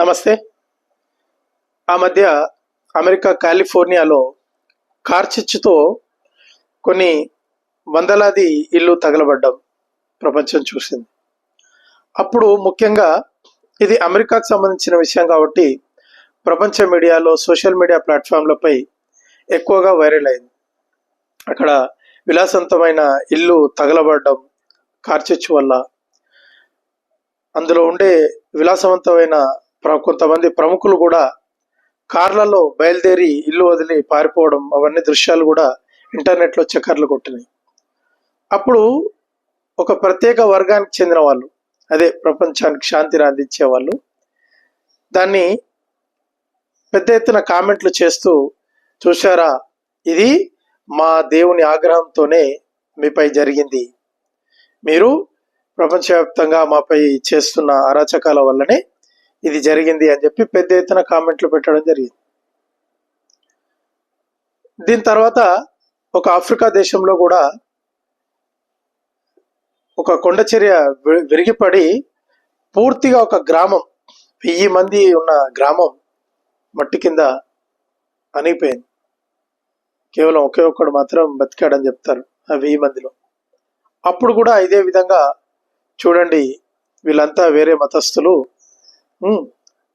నమస్తే. ఆ మధ్య అమెరికా కాలిఫోర్నియాలో కార్చిచ్చుతో కొన్ని వందలాది ఇల్లు తగలబడ్డం ప్రపంచం చూసింది. అప్పుడు ముఖ్యంగా ఇది అమెరికాకు సంబంధించిన విషయం కాబట్టి ప్రపంచ మీడియాలో సోషల్ మీడియా ప్లాట్ఫామ్లపై ఎక్కువగా వైరల్ అయింది. అక్కడ విలాసవంతమైన ఇల్లు తగలబడడం కార్చిచ్చు వల్ల అందులో ఉండే విలాసవంతమైన కొంతమంది ప్రముఖులు కూడా కార్లలో బయలుదేరి ఇల్లు వదిలి పారిపోవడం అవన్నీ దృశ్యాలు కూడా ఇంటర్నెట్లో చక్కర్లు కొట్టినాయి. అప్పుడు ఒక ప్రత్యేక వర్గానికి చెందిన వాళ్ళు అదే ప్రపంచానికి శాంతిని అందించే వాళ్ళు దాన్ని పెద్ద ఎత్తున కామెంట్లు చేస్తూ చూశారా ఇది మా దేవుని ఆగ్రహంతోనే మీపై జరిగింది. మీరు ప్రపంచవ్యాప్తంగా మాపై చేస్తున్న అరాచకాల వల్లనే ఇది జరిగింది అని చెప్పి పెద్ద ఎత్తున కామెంట్లు పెట్టడం జరిగింది. దీని తర్వాత ఒక ఆఫ్రికా దేశంలో కూడా ఒక కొండచర్య వి- విరిగిపడి పూర్తిగా ఒక గ్రామం వెయ్యి మంది ఉన్న గ్రామం మట్టి కింద అనిగిపోయింది కేవలం ఒకే ఒక్కడు మాత్రం బతికాడని చెప్తారు ఆ వెయ్యి మందిలో. అప్పుడు కూడా ఇదే విధంగా చూడండి వీళ్ళంతా వేరే మతస్థులు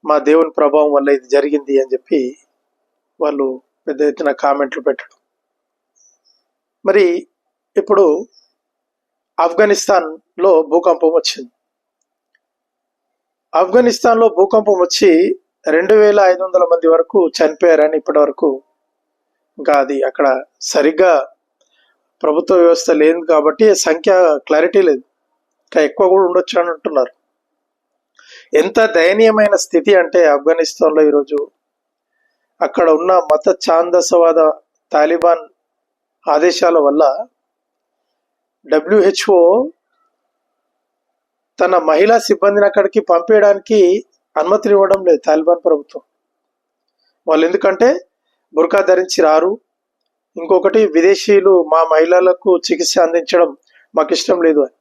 మా దేవుని ప్రభావం వల్ల ఇది జరిగింది అని చెప్పి వాళ్ళు పెద్ద ఎత్తున కామెంట్లు పెట్టడం. మరి ఇప్పుడు ఆఫ్ఘనిస్తాన్లో భూకంపం వచ్చింది. ఆఫ్ఘనిస్తాన్లో భూకంపం వచ్చి రెండు వేల ఐదు వందల మంది వరకు చనిపోయారని ఇప్పటి వరకు ఇంకా అది అక్కడ సరిగ్గా ప్రభుత్వ వ్యవస్థ లేదు కాబట్టి సంఖ్య క్లారిటీ లేదు. ఇంకా ఎక్కువ కూడా ఉండొచ్చు అని అంటున్నారు. ఎంత దయనీయమైన స్థితి అంటే ఆఫ్ఘనిస్తాన్లో ఈరోజు అక్కడ ఉన్న మత ఛాందసవాద తాలిబాన్ ఆదేశాల వల్ల డబ్ల్యూహెచ్ఓ తన మహిళా సిబ్బందిని అక్కడికి పంపేయడానికి అనుమతిని ఇవ్వడం లేదు తాలిబాన్ ప్రభుత్వం. వాళ్ళు ఎందుకంటే బుర్కా ధరించి రారు. ఇంకొకటి విదేశీయులు మా మహిళలకు చికిత్స అందించడం మాకు ఇష్టం లేదు అని.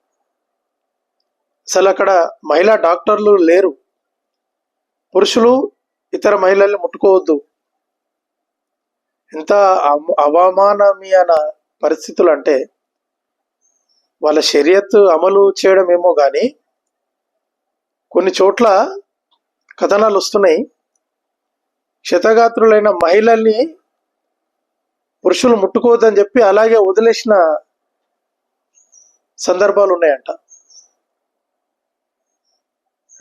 అసలు అక్కడ మహిళా డాక్టర్లు లేరు. పురుషులు ఇతర మహిళల్ని ముట్టుకోవద్దు. ఎంత అవమానమీయన పరిస్థితులు అంటే వాళ్ళ షరియత్ అమలు చేయడం ఏమో కానీ కొన్ని చోట్ల కథనాలు వస్తున్నాయి. క్షతగాత్రులైన మహిళల్ని పురుషులు ముట్టుకోవద్దని చెప్పి అలాగే వదిలేసిన సందర్భాలు ఉన్నాయంట.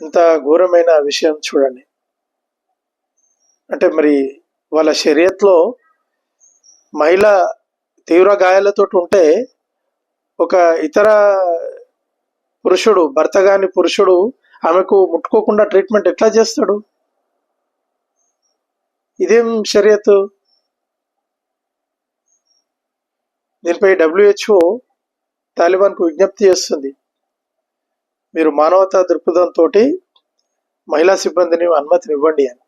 ఇంత ఘోరమైన విషయం చూడండి. అంటే మరి వాళ్ళ శరీరత్లో మహిళ తీవ్ర గాయాలతో ఉంటే ఒక ఇతర పురుషుడు భర్త కాని పురుషుడు ఆమెకు ముట్టుకోకుండా ట్రీట్మెంట్ ఎట్లా చేస్తాడు? ఇదేం షరియత్ దీనిపై డబ్ల్యూహెచ్ఓ తాలిబాన్కు విజ్ఞప్తి చేస్తుంది. మీరు మానవతా దృక్పథంతో మహిళా సిబ్బందిని అనుమతిని ఇవ్వండి అని.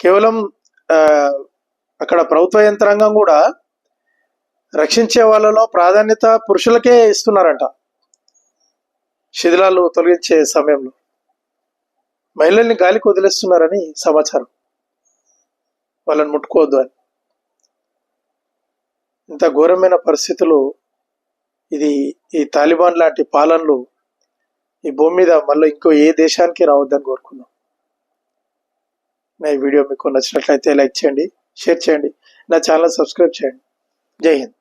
కేవలం అక్కడ ప్రభుత్వ యంత్రాంగం కూడా రక్షించే వాళ్ళలో ప్రాధాన్యత పురుషులకే ఇస్తున్నారంట. శిథిలాలు తొలగించే సమయంలో. మహిళల్ని గాలికి వదిలేస్తున్నారని సమాచారం. వాళ్ళని ముట్టుకోవద్దు అని. ఇంత ఘోరమైన పరిస్థితులు ఇది ఈ తాలిబాన్ లాంటి పాలనలు ఈ భూమి మీద మళ్ళీ ఇంకో ఏ దేశానికి రావద్దని కోరుకున్నాం. నా ఈ వీడియో మీకు నచ్చినట్లయితే లైక్ చేయండి షేర్ చేయండి నా ఛానల్ సబ్స్క్రైబ్ చేయండి. జై హింద్.